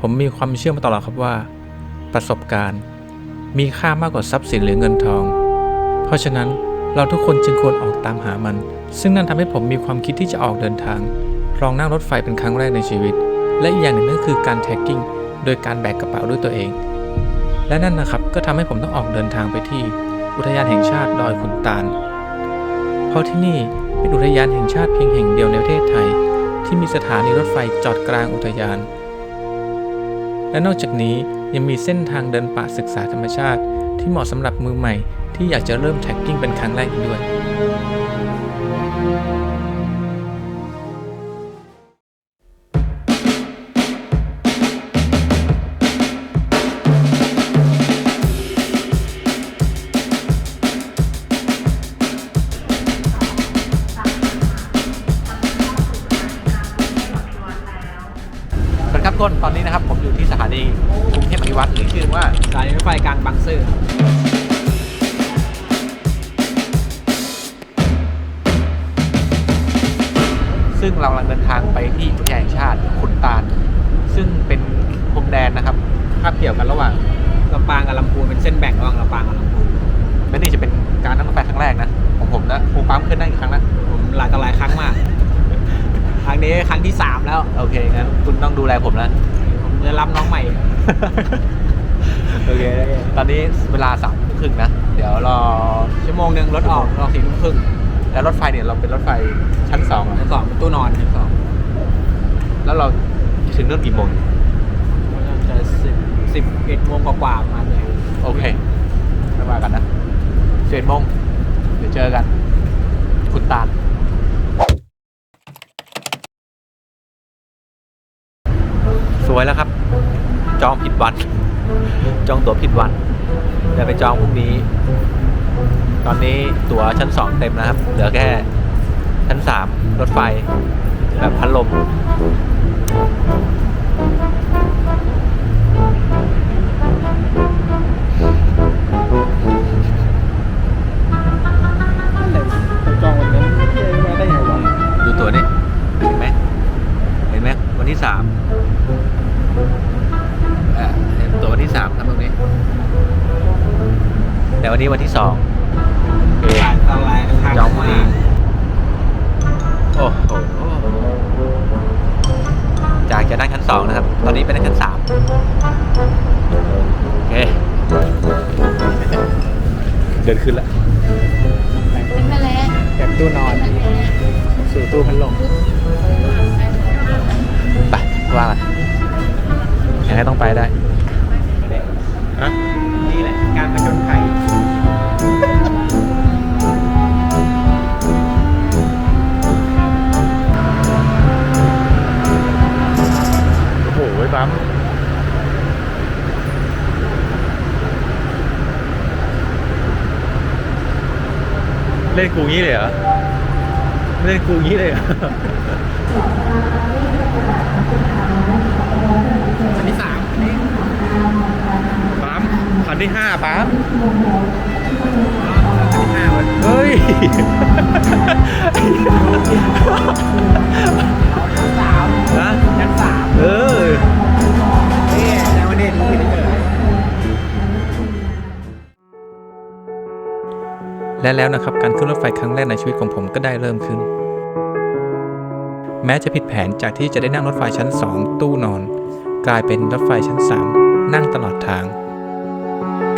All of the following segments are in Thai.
ผมมีความเชื่อมาตลอดครับว่า ประสบการณ์ มีค่ามากกว่าทรัพย์สินหรือเงินทอง เพราะฉะนั้นเราทุกคนจึงควรออกตามหามัน ซึ่งนั่นทำให้ผมมีความคิดที่จะออกเดินทาง ลองนั่งรถไฟเป็นครั้งแรกในชีวิต และอีกอย่างหนึ่งนั่นคือการแท็กกิ้งโดยการแบกกระเป๋าด้วยตัวเอง และนั่นนะครับก็ทำให้ผมต้องออกเดินทางไปที่ อุทยานแห่งชาติดอยขุนตาล เพราะที่นี่เป็นอุทยานแห่งชาติเพียงแห่งเดียวในประเทศไทย ที่มีสถานีรถไฟจอดกลางอุทยาน และนอกจากนี้ยังมีเส้นทางเดินป่าศึกษาธรรมชาติ ที่เหมาะสำหรับมือใหม่ที่อยากจะเริ่มแท็กกิ้งเป็นครั้งแรกอีกด้วย ซึ่งเรากำลังเดินทางไปที่อุทยานแห่งชาติขุนตาล ซึ่งเป็นพรมแดนนะครับคาบเกี่ยวกันระหว่างลำปางกับลำพูนเป็นเส้นแบ่งระหว่างลำปางกับลำพูนและนี่จะเป็นการนั่งรถไฟครั้งแรกนะของผมนะครูปั๊มขึ้นนั่งอีกครั้งนะผมหลายต่อหลายครั้งมากครั้งนี้ครั้งที่สามแล้ว โอเคงั้นคุณต้องดูแลผมนะผมจะรับน้องใหม่ โอเค ตอนนี้เวลาสามทุ่มครึ่งนะ เดี๋ยวรอชั่วโมงหนึ่งรถออกรอสี่ทุ่มครึ่ง แล้วรถไฟเนี่ยเราเป็นรถไฟชั้นสองอะชั้นสองเป็นตู้นอนชั้นสองแล้วเราถึงเริ่มกี่โมงจะสิบสิบเอ็ดโมงกว่าๆประมาณนี้โอเคไม่ว่ากันนะสิบเอ็ดโมงเดี๋ยวเจอกัน คุณตาลสวยแล้วครับ จองผิดวัน จองตั๋วผิดวันจะไปจองพรุ่งนี้ ตอนนี้ตั๋วชั้นสองเต็มนะครับ เหลือแค่ชั้นสามรถไฟ แบบพัดลม ยังไงต้องไปได้ฮะนี่แหละการผจญภัยโอ้โหปั๊มเล่นกูงี้เลยเหรอเล่นกูงี้เลยเหรอ วันที่สามอันนี้ ปั๊ มคันที่ห้าปั๊มวันที่ห้าวันเฮ้ยสามนะชั้นสามเออนี่แต่วันนี้รู้ผิดเฉยและแล้วนะครับการขึ้นรถไฟครั้งแรกในชีวิตของผมก็ได้เริ่มขึ้น แม้จะผิดแผนจากที่จะได้นั่งรถไฟชั้น 2 ตู้นอน กลายเป็นรถไฟชั้น 3 นั่งตลอดทาง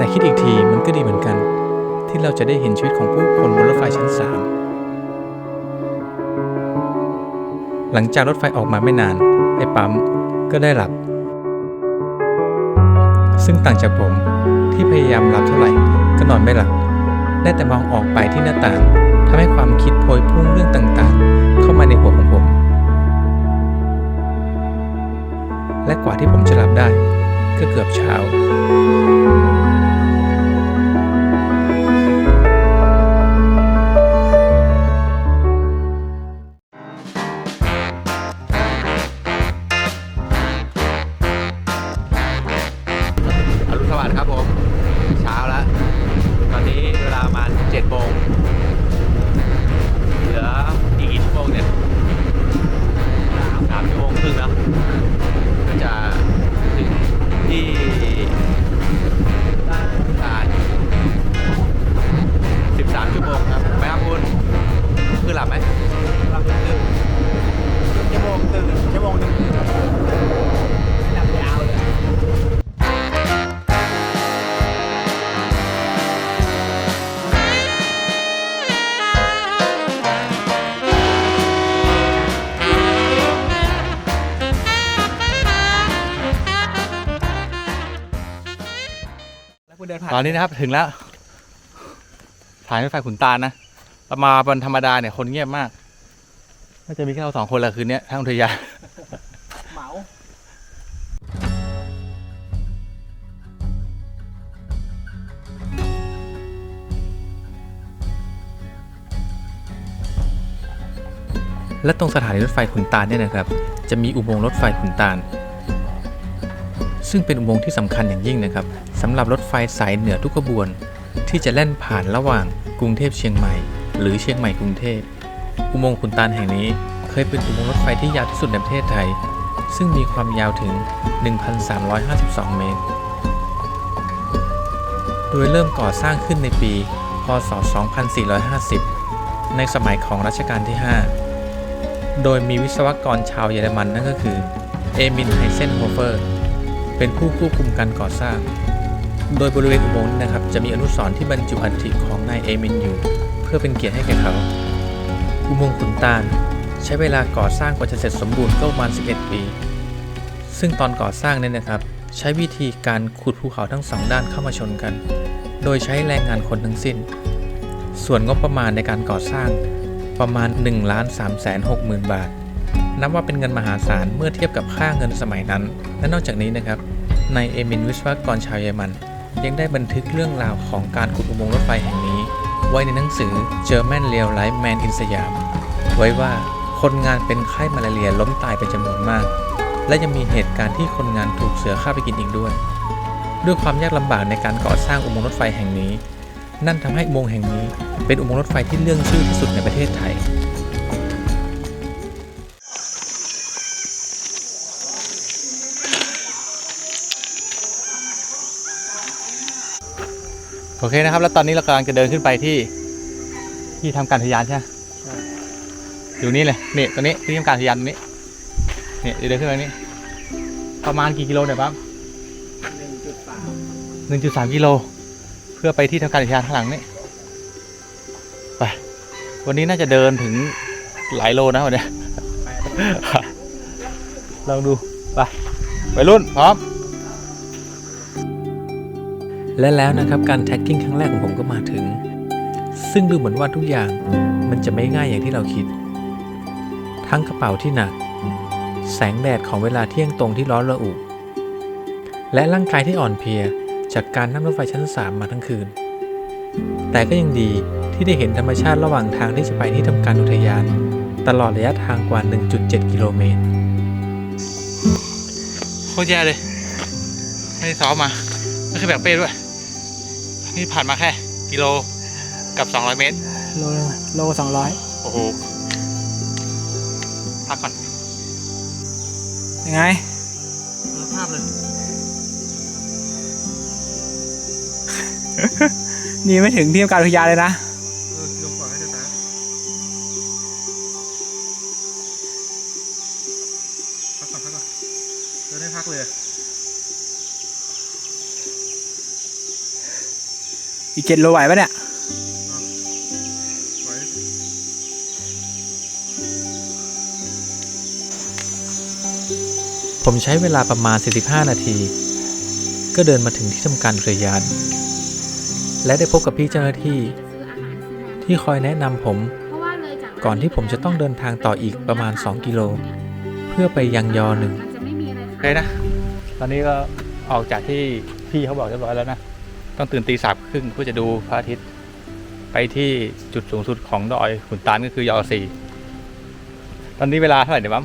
แต่คิดอีกทีมันก็ดีเหมือนกัน ที่เราจะได้เห็นชีวิตของผู้คนบนรถไฟชั้น 3 หลังจากรถไฟออกมาไม่นาน ไอ้ปั๊มก็ได้หลับ ซึ่งต่างจากผมที่พยายามหลับเท่าไหร่ก็นอนไม่หลับ ได้แต่มองออกไปที่หน้าต่างทำให้ความคิดโพยพุ่งเรื่องต่างๆ เข้ามาในหัวของผม และกว่าที่ผมจะหลับได้ก็เกือบเช้าัสดิ์ครับผม เช้าแล้ว ตอนนี้เวลามาณ7โมงเหลืออีกกี่ชั่วโมงเนี่ย3ชั่วโมงครึ่งแล้ว ก็จะถึงที่ด่าน13ชั่วโมงครับไหมครับคุณคือหลับไหมหลับหนึ่นชั่วโมงตื่นชั่วโมงตื่น ผ่าน ตอนนี้นะครับถึงแล้วสถานรถไฟขุนตาลนะเรามาวันธรรมดาเนี่ยคนเงียบมากน่าจะมีแค่เราสองคนแหละคืนนี้ทั้งอุทยานเหมาและตรงสถานีรถไฟขุนตาลเนี่ยนะครับ จะมีอุโมงค์รถไฟขุนตาล ซึ่งเป็นอุโมงค์ที่สำคัญอย่างยิ่งนะครับสำหรับรถไฟสายเหนือทุกขบวน ที่จะแล่นผ่านระหว่างกรุงเทพเชียงใหม่ หรือเชียงใหม่กรุงเทพอุโมงค์ขุนตาลแห่งนี้ เคยเป็นอุโมงค์รถไฟที่ยาวที่สุดในประเทศไทย ซึ่งมีความยาวถึง 1,352 เมตร โดยเริ่มก่อสร้างขึ้นในปี พศ 2450 ในสมัยของรัชกาลที่ 5 โดยมีวิศวกรชาวเยอรมันนั่นก็คือ เอมินไฮเซนโฮเฟอร์ เป็นผู้ควบคุมการก่อสร้าง โดยบริเวณอุโมงค์นะครับ จะมีอนุสรณ์ที่บรรจุอัฐิของนายเอมินอยู่ เพื่อเป็นเกียรติให้แก่เขา อุโมงค์ขุนตาล ใช้เวลาก่อสร้างกว่าจะเสร็จสมบูรณ์ก็ประมาณ 11 ปี ซึ่งตอนก่อสร้างเนี่ยนะครับ ใช้วิธีการขุดภูเขาทั้งสองด้านเข้ามาชนกัน โดยใช้แรงงานคนทั้งสิ้น ส่วนงบประมาณในการก่อสร้างประมาณ1ล้าน3แสน6หมื่นบาท นับว่าเป็นเงินมหาศาลเมื่อเทียบกับค่าเงินสมัยนั้น และนอกจากนี้นะครับนายเอมินวิศวกรชาวเยอรมัน ยังได้บันทึกเรื่องราวของการขุดอุโมงค์รถไฟแห่งนี้ ไว้ในหนังสือ German Real Life Man in สยามไว้ว่าคนงานเป็นไข้มาลาเรียล้มตายเป็นจำนวนมาก และยังมีเหตุการณ์ที่คนงานถูกเสือฆ่าไปกินอีกด้วย ด้วยความยากลำบากในการก่อสร้างอุโมงค์รถไฟแห่งนี้ นั่นทำให้อุโมงค์แห่งนี้ เป็นอุโมงค์รถไฟที่เรื่องชื่อที่สุดในประเทศไทย โอเคนะครับ แล้วตอนนี้เรากำลังจะเดินขึ้นไปที่ ที่ทำการทยานใช่ไหมอยู่นี่เลยนี่ตรงนี้ที่ทำการทยานตรงนี้นี่เดี๋ยวเดินขึ้นไปนี้ ประมาณกี่กิโลเนี่ยปั๊บหนึ่งจุดสามหนึ่งจุดสามกิโล เพื่อไปที่ทำการทยานข้างหลังนี่ไปวันนี้น่าจะเดินถึงหลายโลนะวันนี้ลองดูไปไปรุ่นพร้อม และแล้วนะครับการแท็กกิ้งครั้งแรกของผมก็มาถึง ซึ่งดูเหมือนว่าทุกอย่างมันจะไม่ง่ายอย่างที่เราคิด ทั้งกระเป๋าที่หนัก แสงแดดของเวลาเที่ยงตรงที่ร้อนระอุ และร่างกายที่อ่อนเพลียจากการนั่งรถไฟชั้น 3 มาทั้งคืน แต่ก็ยังดีที่ได้เห็นธรรมชาติระหว่างทางที่จะไปที่ทำการอุทยาน ตลอดระยะทางกว่า 1.7 กิโลเมตรโคตรแย่เลย ไม่ได้ซ้อมมา ไม่เคยแบกเป้ด้วย นี่ผ่านมาแค่กิโลกับ 200 เมตร โลโลสองร้อยโอ้โห พักก่อนยังไงภาพเลย นี่ไม่ถึงที่ทำการอุทยานเลยนะเออลงก่อนให้จะตาพักก่อนพักก่อนเดินได้พักเลย อีกเจ็ดโลไหวปะเนี่ยไว้ผมใช้เวลาประมาณ 45 นาที ก็เดินมาถึงที่ทำการอุทยาน และได้พบกับพี่เจ้าหน้าที่ ที่คอยแนะนำผม ก่อนที่ผมจะต้องเดินทางต่ออีกประมาณ 2 กิโล เพื่อไปยังยอหนึ่งโอเคนะ ตอนนี้ก็ออกจากที่พี่เขาบอกเรียบร้อยแล้วนะ ต้องตื่นตีสามครึ่งเพื่อจะดูพระอาทิตย์ ไปที่จุดสูงสุดของดอยขุนตาลก็คือยอสี่ตอนนี้เวลาเท่าไหร่เนี่ยมั้ม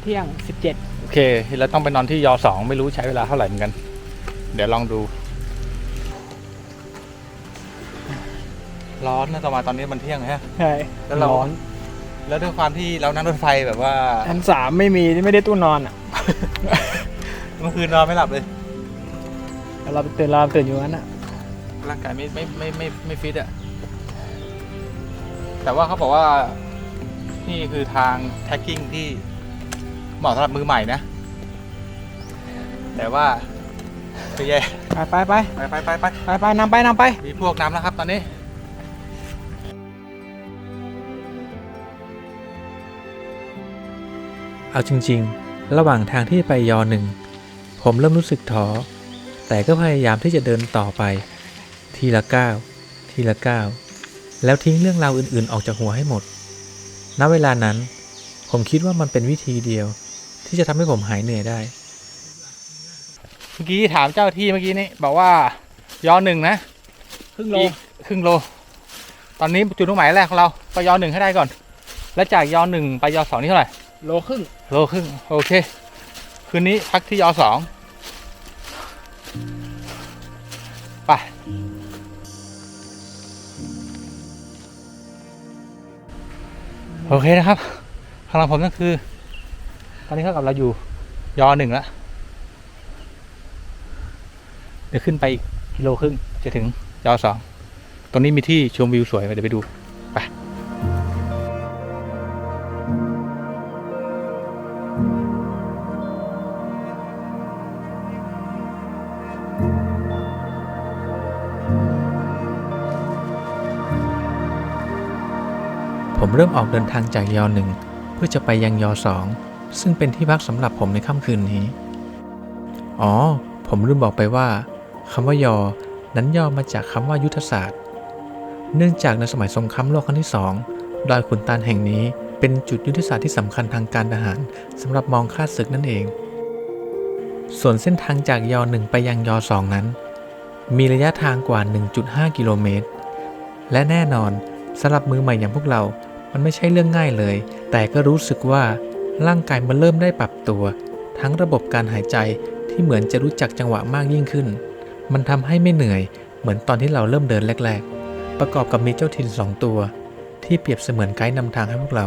เที่ยงสิบเจ็ดโอเคเราต้องไปนอนที่ยอสองไม่รู้ใช้เวลาเท่าไหร่เหมือนกัน เดี๋ยวลองดู ร้อนนะตอนมาตอนนี้มันเที่ยงนะฮะใช่แล้วเราร้อนแล้วด้วยความที่เรานั่งรถไฟแบบว่าชั้นสามไม่มีไม่ได้ตู้นอนอะ เมื่อคืนนอนไม่หลับเลย เราตื่นเราตื่นอยู่นั้นอะร่างกายไม่ไม่ไม่ไม่ไม่ฟิตอะแต่ว่าเขาบอกว่า นี่คือทางแท็กกิ้งที่เหมาะสำหรับมือใหม่นะ แต่ว่าคือแย่ไปไปไปไปไปไปไปไปไปนำไปนำไป มีพวกน้ำแล้วครับตอนนี้ เอาจริง ๆ ระหว่างทางที่ไปยอหนึ่ง ผมเริ่มรู้สึกท้อ แต่ก็พยายามที่จะเดินต่อไป ทีละก้าวทีละก้าวแล้วทิ้งเรื่องราวอื่นๆ ออกจากหัวให้หมด ณ เวลานั้น ผมคิดว่ามันเป็นวิธีเดียว ที่จะทำให้ผมหายเหนื่อยได้ เมื่อกี้ถามเจ้าที่เมื่อกี้นี่บอกว่ายอหนึ่งนะครึ่งโลอีกครึ่งโล ตอนนี้จุดมุ่งหมายแรกของเราไปยอหนึ่งให้ได้ก่อน แล้วจากยอหนึ่งไปยอสองนี่เท่าไหร่โลครึ่งโลครึ่งโอเค คืนนี้พักที่ยอสอง ไปโอเคนะครับพลังผมนั่นคือ ตอนนี้เท่ากับเราอยู่ยอหนึ่งแล้วเดี๋ยวขึ้นไปอีกกิโลครึ่งจะถึงยอสองตรงนี้มีที่ชมวิวสวยเดี๋ยวไปดู เริ่มออกเดินทางจากยอหนึ่งเพื่อจะไปยังยอสองซึ่งเป็นที่พักสำหรับผมในค่ำคืนนี้ อ๋อ ผมลืมบอกไปว่าคำว่ายอ นั้นย่อมาจากคำว่ายุทธศาสตร์ เนื่องจากในสมัยสงครามโลกครั้งที่สองดอยขุนตาลแห่งนี้เป็นจุดยุทธศาสตร์ที่สำคัญทางการทหารสำหรับมองค่าศึกนั่นเอง ส่วนเส้นทางจากยอหนึ่งไปยังยอสองนั้น มีระยะทางกว่า 1.5 กิโลเมตร และแน่นอนสำหรับมือใหม่อย่างพวกเรา มันไม่ใช่เรื่องง่ายเลย แต่ก็รู้สึกว่าร่างกายมันเริ่มได้ปรับตัว ทั้งระบบการหายใจที่เหมือนจะรู้จักจังหวะมากยิ่งขึ้น มันทำให้ไม่เหนื่อย เหมือนตอนที่เราเริ่มเดินแรก ๆ ประกอบกับมีเจ้าถิ่นสองตัว ที่เปรียบเสมือนไกด์นำทางให้พวกเรา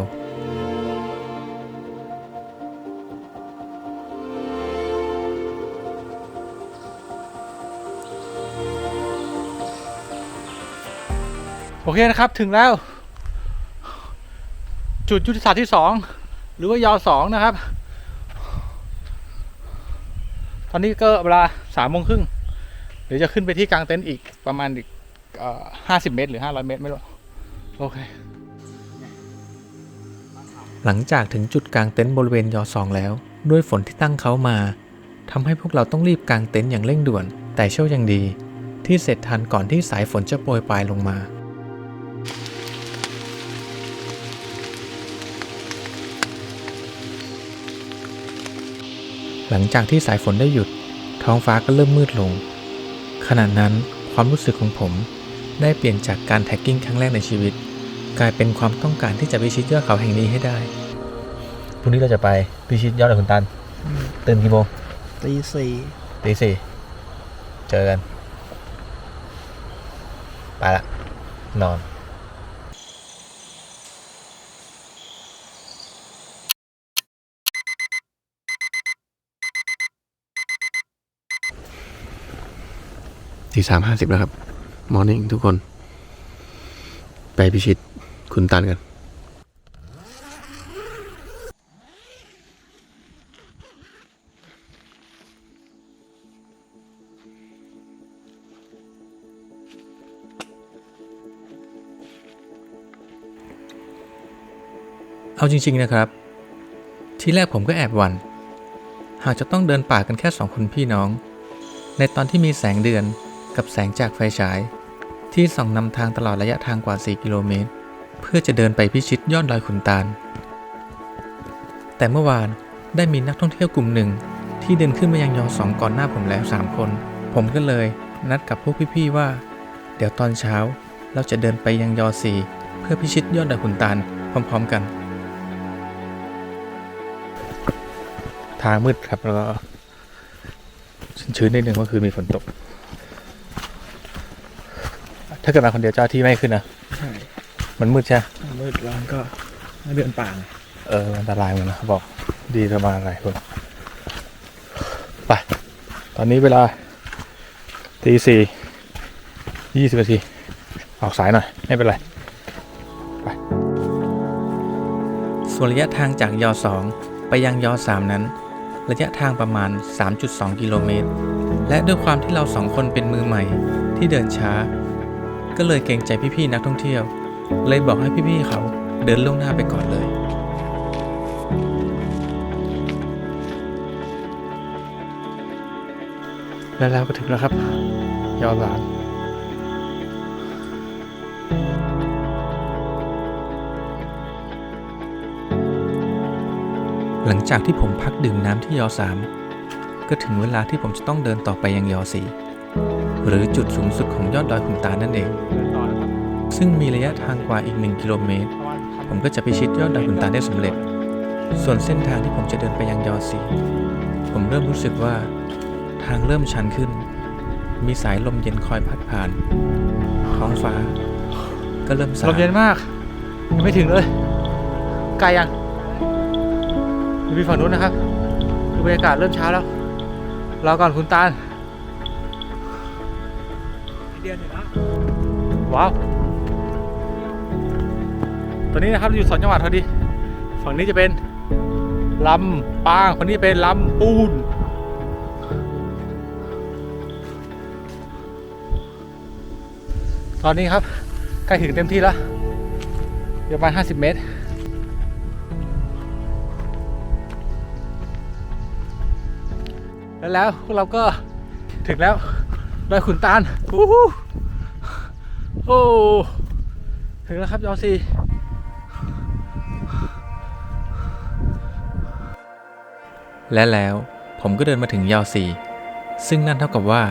โอเคนะครับ ถึงแล้ว จุดยุทธศาสตร์ที่สองหรือว่ายอสองนะครับ ตอนนี้ก็เวลาสามโมงครึ่งเดี๋ยวจะขึ้นไปที่กลางเต็นท์อีกประมาณอีกห้าสิบเมตร หรือห้าร้อยเมตร ไม่รู้ โอเค หลังจากถึงจุดกางเต็นท์บริเวณยอสองแล้ว ด้วยฝนที่ตั้งเขามาทำให้พวกเราต้องรีบกางเต็นท์อย่างเร่งด่วน แต่โชคยังดี ที่เสร็จทันก่อนที่สายฝนจะโปรยปลายลงมา หลังจากที่สายฝนได้หยุด ท้องฟ้าก็เริ่มมืดลง ขณะนั้นความรู้สึกของผมได้เปลี่ยนจากการแท็กกิ้งครั้งแรกในชีวิต กลายเป็นความต้องการที่จะพิชิตยอดเขาแห่งนี้ให้ได้พรุ่งนี้เราจะไปพิชิตยอดดอยขุนตาลตื่นกี่โมงตีสี่ตีสี่เจอกัน ไปละ นอน สี่สามห้าสิบแล้วครับ มอร์นิ่งทุกคน ไปพิชิตคุณตันกันเอาจริง ๆ นะครับ ที่แรกผมก็แอบหวั่นหากจะต้องเดินป่ากันแค่สองคนพี่น้อง ในตอนที่มีแสงเดือน กับแสงจากไฟฉาย ที่ส่องนำทางตลอดระยะทางกว่า 4 กิโลเมตร เพื่อจะเดินไปพิชิตยอดดอยขุนตาล แต่เมื่อวานได้มีนักท่องเที่ยวกลุ่มหนึ่ง ที่เดินขึ้นมายังยอสองก่อนหน้าผมแล้ว 3 คน ผมก็เลยนัดกับพวกพี่ๆว่า เดี๋ยวตอนเช้าเราจะเดินไปยังยอสี่เพื่อพิชิตยอดดอยขุนตาลพร้อม ๆกัน ทางมืดครับแล้วก็ชื้นๆนิดนึงเมื่อคืนมีฝนตก ถ้าเกิดมาคนเดียวเจ้าที่ไม่ให้ขึ้นนะใช่มันมืดใช่ไหมมืดร้อนก็เดินป่าไงเอออันตรายเหมือนนะเขาบอกดีประมาณอะไรคนไปตอนนี้เวลาตีสี่ยี่สิบนาทีออกสายหน่อย ไม่เป็นไร ไปส่วนระยะทางจากยอ2ไปยังยอ3นั้น ระยะทางประมาณ 3.2 กิโลเมตร และด้วยความที่เราสองคนเป็นมือใหม่ที่เดินช้า ก็เลยเกรงใจพี่ๆนักท่องเที่ยว เลยบอกให้พี่ๆเขาเดินล่วงหน้าไปก่อนเลย และแล้วก็ถึงแล้วครับ ยอดหลานหลังจากที่ผมพักดื่มน้ำที่ยอ3ก็ถึงเวลาที่ผมจะต้องเดินต่อไปยังยอ4 หรือจุดสูงสุดของยอดดอยขุนตานั่นเอง ซึ่งมีระยะทางกว่าอีก 1 กิโลเมตร ผมก็จะไปชิดยอดดอยขุนตาได้สำเร็จ ส่วนเส้นทางที่ผมจะเดินไปยังยอ4ผมเริ่มรู้สึกว่า ทางเริ่มชันขึ้น มีสายลมเย็นคอยพัดผ่าน ท้องฟ้า ก็เริ่มสาลมเย็นมากยังไม่ถึงเลยไกลยังดูพี่ฝั่งนู้นนะครับดูบรรยากาศเริ่มเช้าแล้วรอก่อนคุณตาล ดือนหนึ่แล้วว้าวตอนนี้นะครับอยู่สองจังหวัดพอดี ฝั่งนี้จะเป็นลำปางฝั่งนี้เป็นลำปูนตอนนี้ครับใกล้ถึงเต็มที่แล้วอยู่ประมาณ50 เมตร แล้วแล้วพวกเราก็ถึงแล้ว ดอยขุนตาลอู้หูโอ้ถึงแล้วครับยอซีและแล้วผมก็เดินมาถึงยอ4ซึ่งนั่นเท่ากับว่า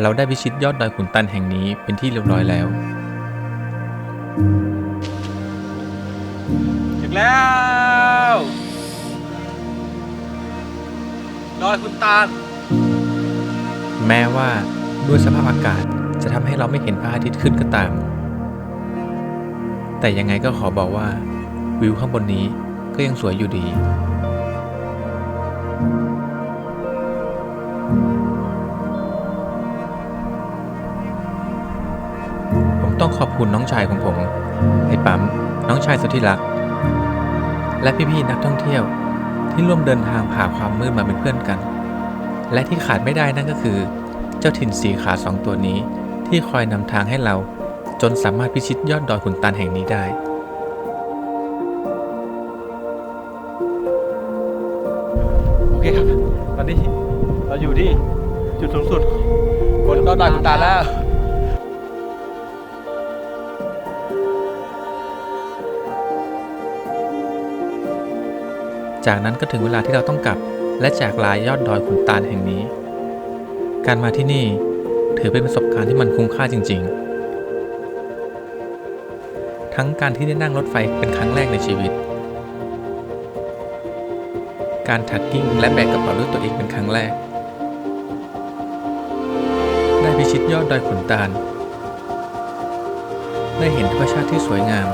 เราได้พิชิตยอดดอยขุนตันแห่งนี้เป็นที่เรียบร้อยแล้ว ถึงแล้วดอยขุนตาลแม้ว่า ด้วยสภาพอากาศจะทำให้เราไม่เห็นพระอาทิตย์ขึ้นก็ตาม แต่ยังไงก็ขอบอกว่า วิวข้างบนนี้ก็ยังสวยอยู่ดี ผมต้องขอบคุณน้องชายของผมไอ้ปั๊มน้องชายสุดที่รัก และพี่ๆนักท่องเที่ยวที่ร่วมเดินทางผ่าความมืดมาเป็นเพื่อนกัน และที่ขาดไม่ได้นั่นก็คือ เจ้าถิ่นสีขาสองตัวนี้ ที่คอยนำทางให้เรา จนสามารถพิชิตยอดดอยขุนตาลแห่งนี้ได้ โอเคครับ ตอนนี้เราอยู่ที่จุดสูงสุดบนยอดดอยขุนตาลแล้วจากนั้นก็ถึงเวลาที่เราต้องกลับ และจากลายยอดดอยขุนตาลแห่งนี้ การมาที่นี่ถือเป็นประสบการณ์ที่มันคุ้มค่าจริง ๆ ทั้งการที่ได้นั่งรถไฟเป็นครั้งแรกในชีวิต การทักกิ้งและแบกกระเป๋าด้วยตัวเองเป็นครั้งแรก ได้พิชิตยอดดอยขุนตาล ได้เห็นธรรมชาติที่สวยงาม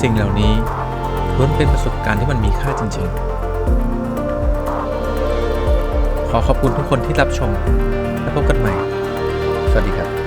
สิ่งเหล่านี้ ล้วนเป็นประสบการณ์ที่มันมีค่าจริง ๆ ขอขอบคุณทุกคนที่รับชม และพบกันใหม่ สวัสดีครับ